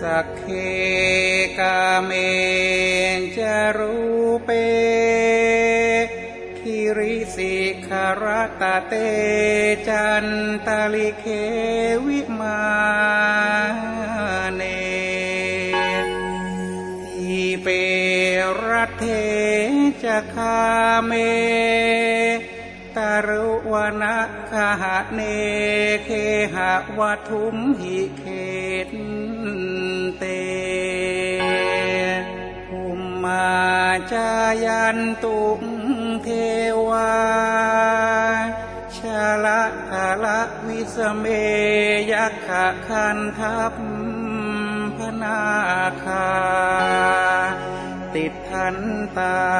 สักเคกาเมจารูเปคิริสิขารตะเตจันตาลิเควิมาเนทีเปรัตเทจะคาเม วนะคหะเนเคหะวัทุมหิเขตเตภุมมาจายันตุงเทวาชาละทาละวิสเมยักขะคันทัพพนาคาติดทันตา